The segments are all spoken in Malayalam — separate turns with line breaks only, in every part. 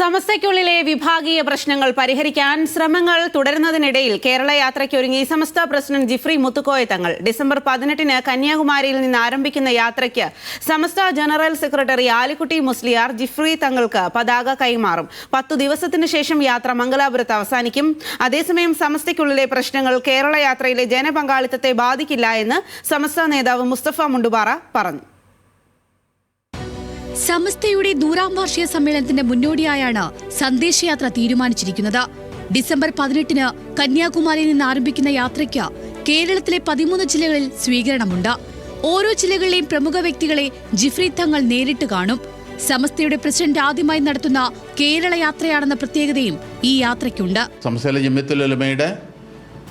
സമസ്തയ്ക്കുള്ളിലെ വിഭാഗീയ പ്രശ്നങ്ങൾ പരിഹരിക്കാൻ ശ്രമങ്ങൾ തുടരുന്നതിനിടയിൽ കേരള യാത്രയ്ക്കൊരുങ്ങി സമസ്ത പ്രസിഡന്റ് ജിഫ്രി മുത്തുക്കോയ തങ്ങൾ. ഡിസംബർ പതിനെട്ടിന് കന്യാകുമാരിയിൽ നിന്ന് ആരംഭിക്കുന്ന യാത്രയ്ക്ക് സമസ്ത ജനറൽ സെക്രട്ടറി ആലിക്കുട്ടി മുസ്ലിയാർ ജിഫ്രി തങ്ങൾക്ക് പതാക കൈമാറും. പത്തു ദിവസത്തിനു ശേഷം യാത്ര മംഗലാപുരത്ത് അവസാനിക്കും. അതേസമയം സമസ്തയ്ക്കുള്ളിലെ പ്രശ്നങ്ങൾ കേരള യാത്രയിലെ ജനപങ്കാളിത്തത്തെ ബാധിക്കില്ല എന്ന് സമസ്ത നേതാവ് മുസ്തഫ മുണ്ടുപാറ പറഞ്ഞു.
സമസ്തയുടെ നൂറാം വാർഷിക സമ്മേളനത്തിന്റെ മുന്നോടിയായാണ് സന്ദേശയാത്ര തീരുമാനിച്ചിരിക്കുന്നത്. ഡിസംബർ പതിനെട്ടിന് കന്യാകുമാരിയിൽ നിന്ന് ആരംഭിക്കുന്ന യാത്രയ്ക്ക് കേരളത്തിലെ പതിമൂന്ന് ജില്ലകളിൽ സ്വീകരണമുണ്ട്. ഓരോ ജില്ലകളിലെയും പ്രമുഖ വ്യക്തികളെ ജിഫ്രി തങ്ങൾ നേരിട്ട് കാണും. സമസ്തയുടെ പ്രസിഡന്റ് ആദ്യമായി നടത്തുന്ന കേരള യാത്രയാണെന്ന പ്രത്യേകതയും ഈ യാത്രയ്ക്കുണ്ട്.
സംസ്ഥാന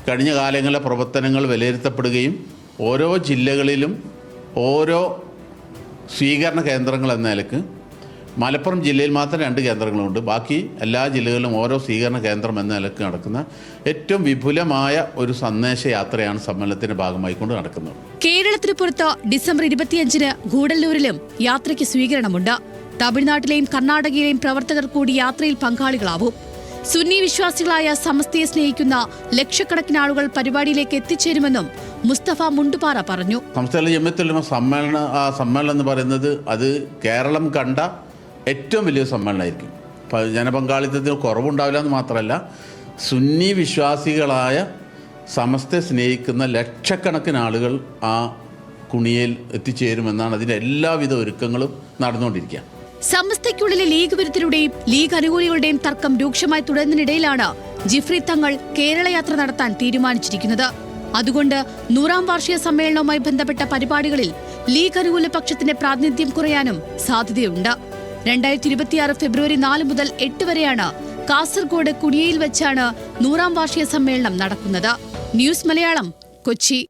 കഴിഞ്ഞ കാലങ്ങളിലെ പ്രവർത്തനങ്ങൾ വിലയിരുത്തപ്പെടുകയും ഓരോ ജില്ലകളിലും ഓരോ സ്വീകരണ കേന്ദ്രങ്ങൾ എന്ന നിലയ്ക്ക് മലപ്പുറം ജില്ലയിൽ മാത്രം രണ്ട് കേന്ദ്രങ്ങളുണ്ട്. ബാക്കി എല്ലാ ജില്ലകളിലും ഓരോ സ്വീകരണ കേന്ദ്രം എന്ന നിലയ്ക്ക് നടക്കുന്ന ഏറ്റവും വിപുലമായ ഒരു സന്ദേശ യാത്രയാണ് സമ്മേളനത്തിന്റെ ഭാഗമായി കൊണ്ട് നടക്കുന്നത്.
കേരളത്തിന് പുറത്ത് ഡിസംബർ ഇരുപത്തിയഞ്ചിന് ഗൂഡല്ലൂരിലും യാത്രയ്ക്ക് സ്വീകരണമുണ്ട്. തമിഴ്നാട്ടിലെയും കർണാടകയിലെയും പ്രവർത്തകർ കൂടി യാത്രയിൽ പങ്കാളികളാവും. സുന്നി വിശ്വാസികളായ സമസ്തയെ സ്നേഹിക്കുന്ന ലക്ഷക്കണക്കിന് ആളുകൾ പരിപാടിയിലേക്ക് എത്തിച്ചേരുമെന്നും മുസ്തഫ മുണ്ടുപാറ പറഞ്ഞു.
സംസ്ഥാന ആ സമ്മേളനം എന്ന് പറയുന്നത് അത് കേരളം കണ്ട ഏറ്റവും വലിയ സമ്മേളനമായിരിക്കും. ജനപങ്കാളിത്തത്തിന് കുറവുണ്ടാവില്ല എന്ന് മാത്രമല്ല സുന്നി വിശ്വാസികളായ സമസ്തയെ സ്നേഹിക്കുന്ന ലക്ഷക്കണക്കിന് ആളുകൾ ആ കുണിയിൽ എത്തിച്ചേരുമെന്നാണ് അതിന്റെ എല്ലാവിധ ഒരുക്കങ്ങളും നടന്നുകൊണ്ടിരിക്കുക
സമസ്തയ്ക്കുള്ളിലെ ലീഗ് വിരുദ്ധരുടെയും ലീഗ് അനുകൂലികളുടെയും തർക്കം രൂക്ഷമായി തുടരുന്നതിനിടയിലാണ് ജിഫ്രി തങ്ങൾ കേരള യാത്ര നടത്താൻ തീരുമാനിച്ചിരിക്കുന്നത്. അതുകൊണ്ട് നൂറാം വാർഷിക സമ്മേളനവുമായി ബന്ധപ്പെട്ട പരിപാടികളിൽ ലീഗ് അനുകൂല പക്ഷത്തിന്റെ പ്രാതിനിധ്യം കുറയാനും സാധ്യതയുണ്ട്. രണ്ടായിരത്തി ഇരുപത്തിയാറ് ഫെബ്രുവരി നാല് മുതൽ എട്ട് വരെയാണ് കാസർഗോഡ് കുടിയയിൽ വെച്ചാണ് നൂറാം വാർഷിക സമ്മേളനം നടക്കുന്നത്. ന്യൂസ് മലയാളം കൊച്ചി.